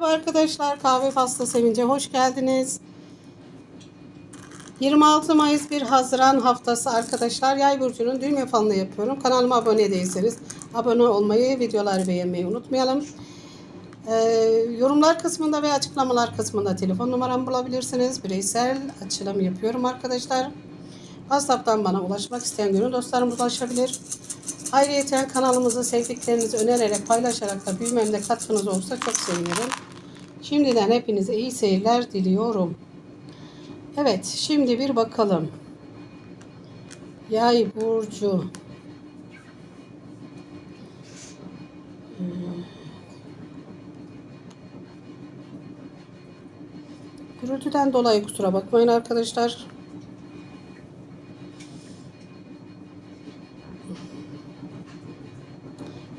Merhaba arkadaşlar, Kahve Faslı Sevince hoş geldiniz. 26 Mayıs 1 Haziran haftası arkadaşlar. Yay burcunun düğme falını yapıyorum. Kanalıma abone değilseniz abone olmayı, videoları beğenmeyi unutmayalım. Ee, yorumlar kısmında ve açıklamalar kısmında telefon numaramı bulabilirsiniz. Bireysel açılım yapıyorum arkadaşlar. WhatsApp'tan bana ulaşmak isteyen gönül dostlarım ulaşabilir. Ayrıca kanalımızı sevdiklerinizi önererek paylaşarak da büyümemde katkınız olsa çok sevinirim. Şimdiden hepinize iyi seyirler diliyorum. Evet şimdi bir bakalım. Yay burcu. Hmm. Gürültüden dolayı kusura bakmayın arkadaşlar.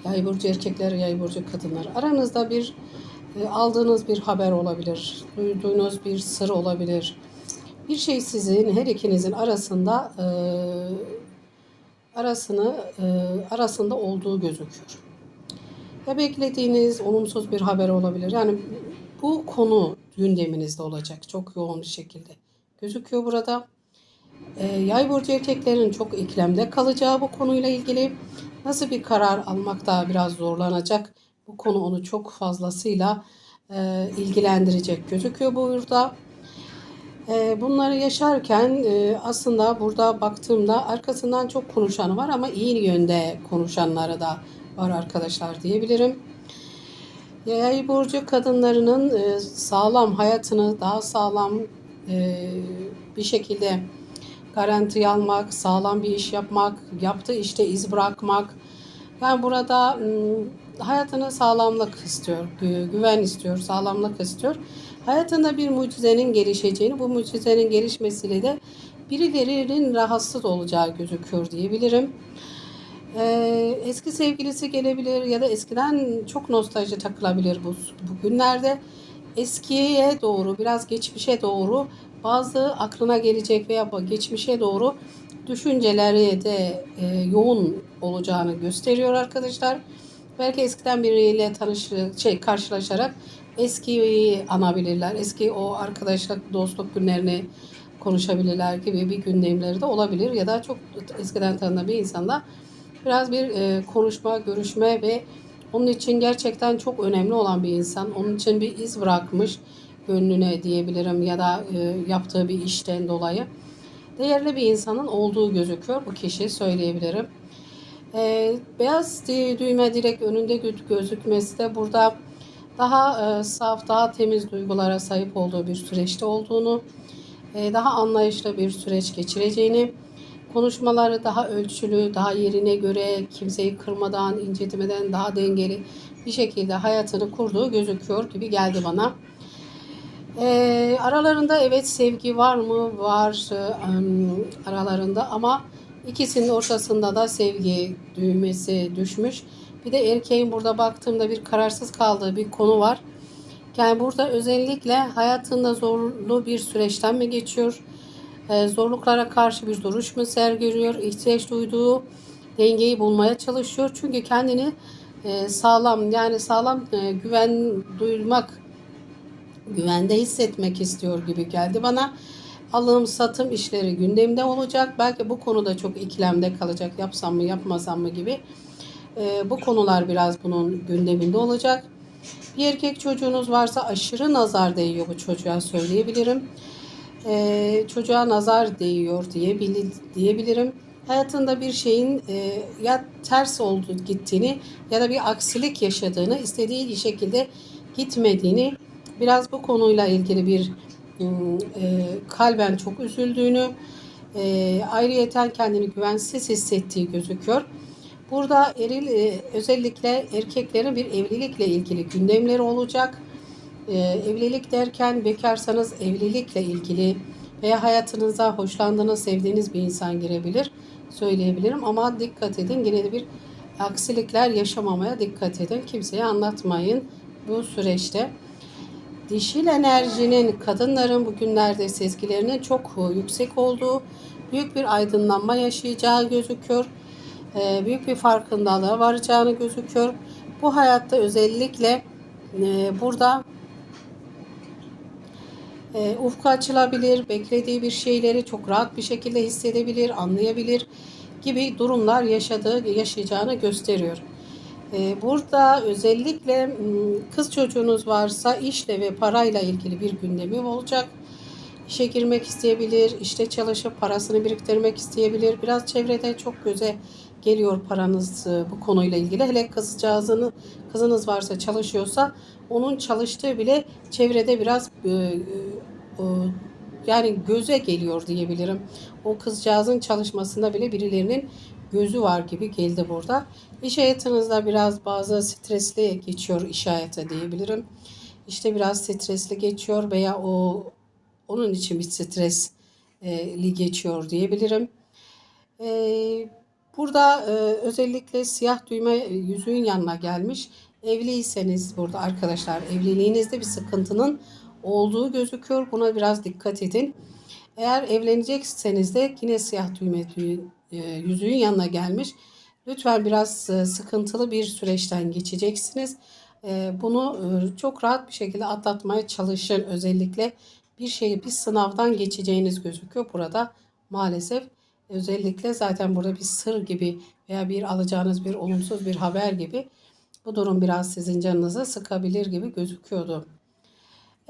Yay burcu erkekler, yay burcu kadınlar. Aranızda bir aldığınız bir haber olabilir. Duyduğunuz bir sır olabilir. Bir şey sizin her ikinizin arasında e, arasını e, arasında olduğu gözüküyor. Ya beklediğiniz olumsuz bir haber olabilir. Yani bu konu gündeminizde olacak çok yoğun bir şekilde gözüküyor burada. E, yay burcu erkeklerin çok iklemde kalacağı bu konuyla ilgili nasıl bir karar almakta biraz zorlanacak. Bu konu onu çok fazlasıyla e, ilgilendirecek gözüküyor burada. E, bunları yaşarken e, aslında burada baktığımda arkasından çok konuşanı var ama iyi yönde konuşanları da var arkadaşlar diyebilirim. Yay burcu kadınlarının e, sağlam hayatını daha sağlam e, bir şekilde garanti almak, sağlam bir iş yapmak, yaptığı işte iz bırakmak. Yani burada ım, hayatını sağlamlık istiyor, gü- güven istiyor, sağlamlık istiyor. Hayatında bir mucizenin gelişeceğini, bu mucizenin gelişmesiyle de birilerinin rahatsız olacağı gözüküyor diyebilirim. Ee, eski sevgilisi gelebilir ya da eskiden çok nostalji takılabilir bu bugünlerde. Eskiye doğru, biraz geçmişe doğru bazı aklına gelecek veya geçmişe doğru düşünceleri de e, yoğun olacağını gösteriyor arkadaşlar. Belki eskiden biriyle tanış şey karşılaşarak eskiyi anabilirler. Eski o arkadaşlık, dostluk günlerini konuşabilirler gibi bir gündemleri de olabilir ya da çok eskiden tanıdığı bir insanla biraz bir e, konuşma, görüşme ve onun için gerçekten çok önemli olan bir insan. Onun için bir iz bırakmış gönlüne diyebilirim ya da e, yaptığı bir işten dolayı. Değerli bir insanın olduğu gözüküyor bu kişi söyleyebilirim. E, beyaz düğme direkt önünde gözükmesi de burada daha e, saf, daha temiz duygulara sahip olduğu bir süreçte olduğunu, e, daha anlayışlı bir süreç geçireceğini, konuşmaları daha ölçülü, daha yerine göre, kimseyi kırmadan, incitmeden daha dengeli bir şekilde hayatını kurduğu gözüküyor gibi geldi bana. E, aralarında evet sevgi var mı? Var e, aralarında ama ikisinin ortasında da sevgi düğmesi düşmüş. Bir de erkeğin burada baktığımda bir kararsız kaldığı bir konu var. Yani burada özellikle hayatında zorlu bir süreçten mi geçiyor? Ee, zorluklara karşı bir duruş mu sergiliyor? İhtiyaç duyduğu dengeyi bulmaya çalışıyor. Çünkü kendini e, sağlam yani sağlam e, güven duymak, güvende hissetmek istiyor gibi geldi bana. Alım satım işleri gündemde olacak. Belki bu konuda çok ikilemde kalacak. Yapsam mı yapmasam mı gibi. E, bu konular biraz bunun gündeminde olacak. Bir erkek çocuğunuz varsa aşırı nazar değiyor bu çocuğa söyleyebilirim. E, çocuğa nazar değiyor diyebil diyebilirim. Hayatında bir şeyin e, ya ters oldu gittiğini ya da bir aksilik yaşadığını, istediği şekilde gitmediğini, biraz bu konuyla ilgili bir e, kalben çok üzüldüğünü, e, ayrıyeten kendini güvensiz hissettiği gözüküyor. Burada eril e, özellikle erkeklerin bir evlilikle ilgili gündemleri olacak. E, evlilik derken bekarsanız evlilikle ilgili veya hayatınıza hoşlandığınız, sevdiğiniz bir insan girebilir söyleyebilirim. Ama dikkat edin yine de bir aksilikler yaşamamaya dikkat edin. Kimseye anlatmayın bu süreçte. Dişil enerjinin kadınların bugünlerde sezgilerinin çok yüksek olduğu, büyük bir aydınlanma yaşayacağı gözüküyor. Ee, büyük bir farkındalığa varacağını gözüküyor. Bu hayatta özellikle e, burada E, ufku açılabilir, beklediği bir şeyleri çok rahat bir şekilde hissedebilir, anlayabilir gibi durumlar yaşadığı, yaşayacağını gösteriyor. E, burada özellikle kız çocuğunuz varsa işle ve parayla ilgili bir gündemi olacak. İşe girmek isteyebilir, işte çalışıp parasını biriktirmek isteyebilir. Biraz çevrede çok göze geliyor paranız e, bu konuyla ilgili. Hele kızcağızını, kızınız varsa çalışıyorsa onun çalıştığı bile çevrede biraz e, e, yani göze geliyor diyebilirim. O kızcağızın çalışmasında bile birilerinin gözü var gibi geldi burada. İş hayatınızda biraz bazı stresli geçiyor iş hayatı diyebilirim. İşte biraz stresli geçiyor veya o onun için bir stresli geçiyor diyebilirim. Ee, burada e, özellikle siyah düğme yüzüğün yanına gelmiş. Evliyseniz burada arkadaşlar evliliğinizde bir sıkıntının olduğu gözüküyor. Buna biraz dikkat edin. Eğer evlenecekseniz de yine siyah düğme dü- e, yüzüğün yanına gelmiş. Lütfen biraz e, sıkıntılı bir süreçten geçeceksiniz. E, Bunu çok rahat bir şekilde atlatmaya çalışın. Özellikle bir şeyi bir sınavdan geçeceğiniz gözüküyor burada maalesef. Özellikle zaten burada bir sır gibi veya bir alacağınız bir olumsuz bir haber gibi bu durum biraz sizin canınızı sıkabilir gibi gözüküyordu.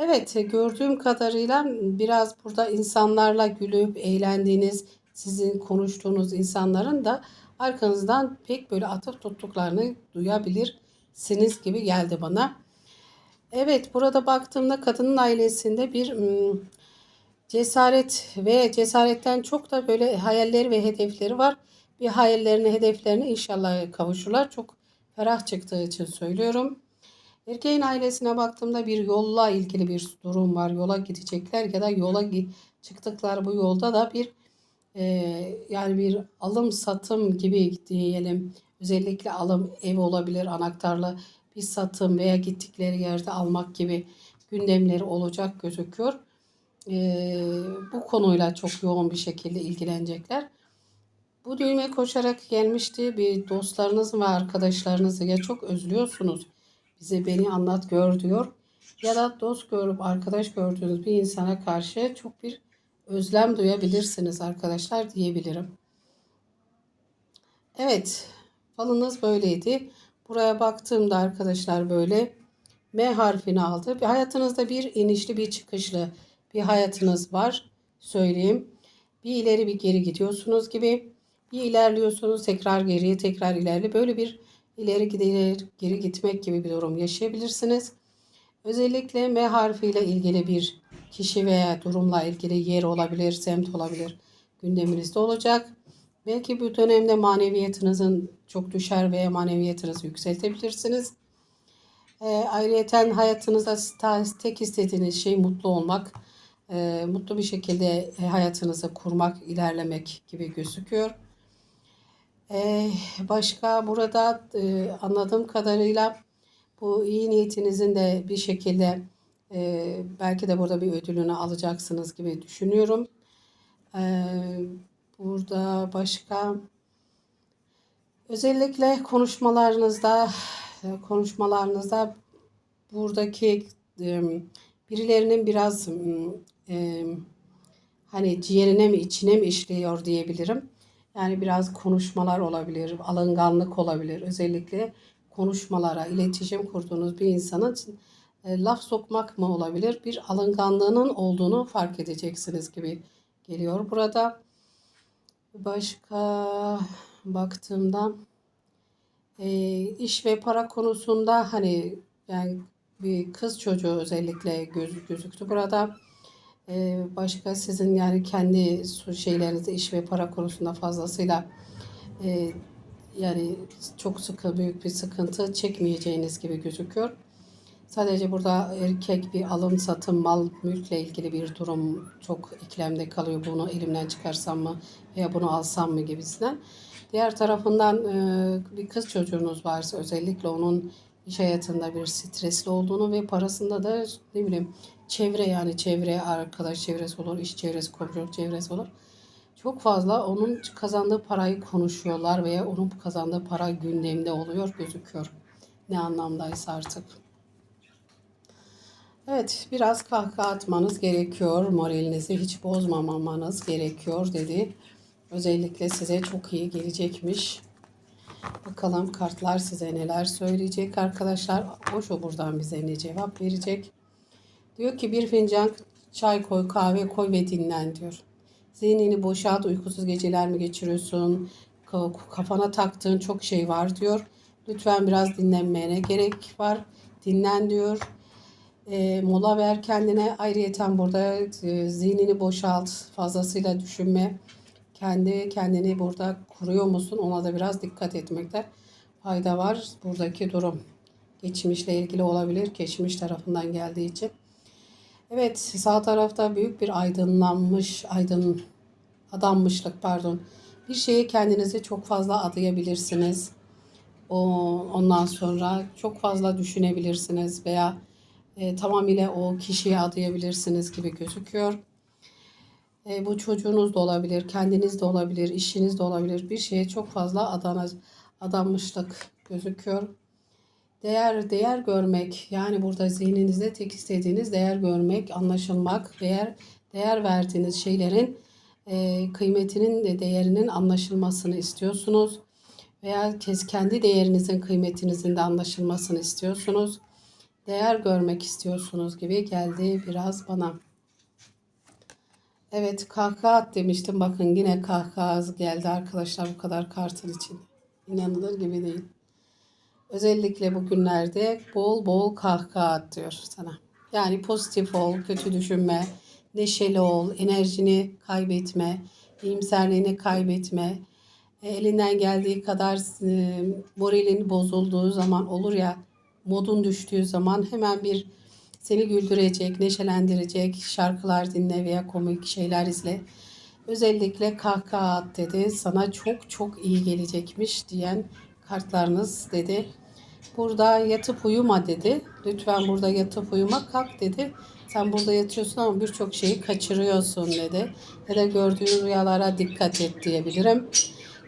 Evet, gördüğüm kadarıyla biraz burada insanlarla gülüp eğlendiğiniz, sizin konuştuğunuz insanların da arkanızdan pek böyle atıp tuttuklarını duyabilirsiniz gibi geldi bana. Evet, burada baktığımda kadının ailesinde bir cesaret ve cesaretten çok da böyle hayalleri ve hedefleri var. Bir hayallerini, hedeflerini inşallah kavuşurlar. Çok ferah çıktığı için söylüyorum. Erkeğin ailesine baktığımda bir yolla ilgili bir durum var. Yola gidecekler ya da yola çıktıkları bu yolda da bir e, yani bir alım satım gibi diyelim. Özellikle alım ev olabilir, anahtarlı bir satım veya gittikleri yerde almak gibi gündemleri olacak gözüküyor. E, bu konuyla çok yoğun bir şekilde ilgilenecekler. Bu düğme koşarak gelmişti. Bir dostlarınız ve arkadaşlarınızı ya çok özlüyorsunuz. Bize beni anlat gör diyor. Ya da dost görüp arkadaş gördüğünüz bir insana karşı çok bir özlem duyabilirsiniz arkadaşlar diyebilirim. Evet, falınız böyleydi. Buraya baktığımda arkadaşlar böyle M harfini aldı. Bir hayatınızda bir inişli bir çıkışlı bir hayatınız var. Söyleyeyim. Bir ileri bir geri gidiyorsunuz gibi. Bir ilerliyorsunuz tekrar geriye tekrar ilerli. Böyle bir ileri gider geri gitmek gibi bir durum yaşayabilirsiniz. Özellikle M harfiyle ilgili bir kişi veya durumla ilgili yer olabilir, semt olabilir gündeminizde olacak. Belki bu dönemde maneviyatınızın çok düşer veya maneviyatınızı yükseltebilirsiniz. E, ayrıyeten hayatınızda tek istediğiniz şey mutlu olmak, e, mutlu bir şekilde hayatınızı kurmak, ilerlemek gibi gözüküyor. E, başka burada e, anladığım kadarıyla bu iyi niyetinizin de bir şekilde e, belki de burada bir ödülünü alacaksınız gibi düşünüyorum. Burada başka özellikle konuşmalarınızda konuşmalarınızda buradaki birilerinin biraz e, hani ciğerine mi içine mi işliyor diyebilirim. Yani biraz konuşmalar olabilir, alınganlık olabilir. Özellikle konuşmalara, iletişim kurduğunuz bir insanın e, laf sokmak mı olabilir? Bir alınganlığının olduğunu fark edeceksiniz gibi geliyor burada. Başka baktığımda e, iş ve para konusunda hani yani bir kız çocuğu özellikle göz, gözüktü burada. E, başka sizin yani kendi şeylerinizde iş ve para konusunda fazlasıyla e, yani çok sıkı büyük bir sıkıntı çekmeyeceğiniz gibi gözüküyor. Sadece burada erkek bir alım satım mal mülkle ilgili bir durum çok ikilemde kalıyor. Bunu elimden çıkarsam mı veya bunu alsam mı gibisinden. Diğer tarafından e, bir kız çocuğunuz varsa özellikle onun iş hayatında bir stresli olduğunu ve parasında da ne bileyim çevre yani çevre arkadaş çevresi olur, iş çevresi, komşuluk çevresi olur. Çok fazla onun kazandığı parayı konuşuyorlar veya onun kazandığı para gündemde oluyor gözüküyor. Ne anlamdaysa artık. Evet, biraz kahkaha atmanız gerekiyor. Moralinizi hiç bozmamamanız gerekiyor dedi. Özellikle size çok iyi gelecekmiş. Bakalım kartlar size neler söyleyecek arkadaşlar. Oşo buradan bize ne cevap verecek. Diyor ki bir fincan çay koy, kahve koy ve dinlen diyor. Zihnini boşalt, uykusuz geceler mi geçiriyorsun? Ka- Kafana taktığın çok şey var diyor. Lütfen biraz dinlenmene gerek var. Dinlen diyor. E, mola ver kendine. Ayrıyeten burada e, zihnini boşalt. Fazlasıyla düşünme. Kendi kendini burada kuruyor musun? Ona da biraz dikkat etmekte fayda var. Buradaki durum geçmişle ilgili olabilir. Geçmiş tarafından geldiği için. Evet sağ tarafta büyük bir aydınlanmış, aydın adanmışlık pardon. Bir şeye kendinizi çok fazla adayabilirsiniz. O, ondan sonra çok fazla düşünebilirsiniz veya e, tamamıyla o kişiye adayabilirsiniz gibi gözüküyor. E, bu çocuğunuz da olabilir, kendiniz de olabilir, işiniz de olabilir. Bir şeye çok fazla adana, adanmışlık gözüküyor. Değer değer görmek yani burada zihninizde tek istediğiniz değer görmek, anlaşılmak, değer değer verdiğiniz şeylerin e, kıymetinin de değerinin anlaşılmasını istiyorsunuz veya kendi değerinizin kıymetinizin de anlaşılmasını istiyorsunuz. Değer görmek istiyorsunuz gibi geldi biraz bana. Evet kahkaha at demiştim. Bakın yine kahkaha geldi arkadaşlar bu kadar kartın için. İnanılır gibi değil. Özellikle bugünlerde bol bol kahkaha at diyor sana. Yani pozitif ol, kötü düşünme, neşeli ol, enerjini kaybetme, iyimserliğini kaybetme. E, Elinden geldiği kadar e, moralin bozulduğu zaman olur ya, modun düştüğü zaman hemen bir seni güldürecek, neşelendirecek şarkılar dinle veya komik şeyler izle. Özellikle kahkaha at dedi. Sana çok çok iyi gelecekmiş diyen kartlarınız dedi. Burada yatıp uyuma dedi. Lütfen burada yatıp uyuma kalk dedi. Sen burada yatıyorsun ama birçok şeyi kaçırıyorsun dedi. Ya da gördüğün rüyalara dikkat et diyebilirim.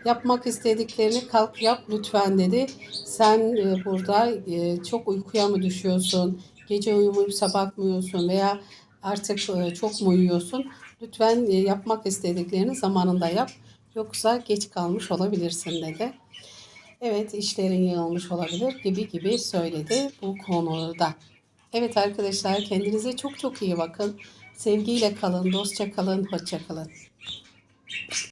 Yapmak istediklerini kalk yap lütfen dedi. Sen e, burada e, çok uykuya mı düşüyorsun? Gece uyumayıp sabah mı uyuyorsun veya artık e, çok mu uyuyorsun? Lütfen yapmak istediklerini zamanında yap. Yoksa geç kalmış olabilirsin dedi. Evet işlerin yığılmış olabilir gibi gibi söyledi bu konuda. Evet arkadaşlar kendinize çok çok iyi bakın. Sevgiyle kalın, dostça kalın, hoşça kalın.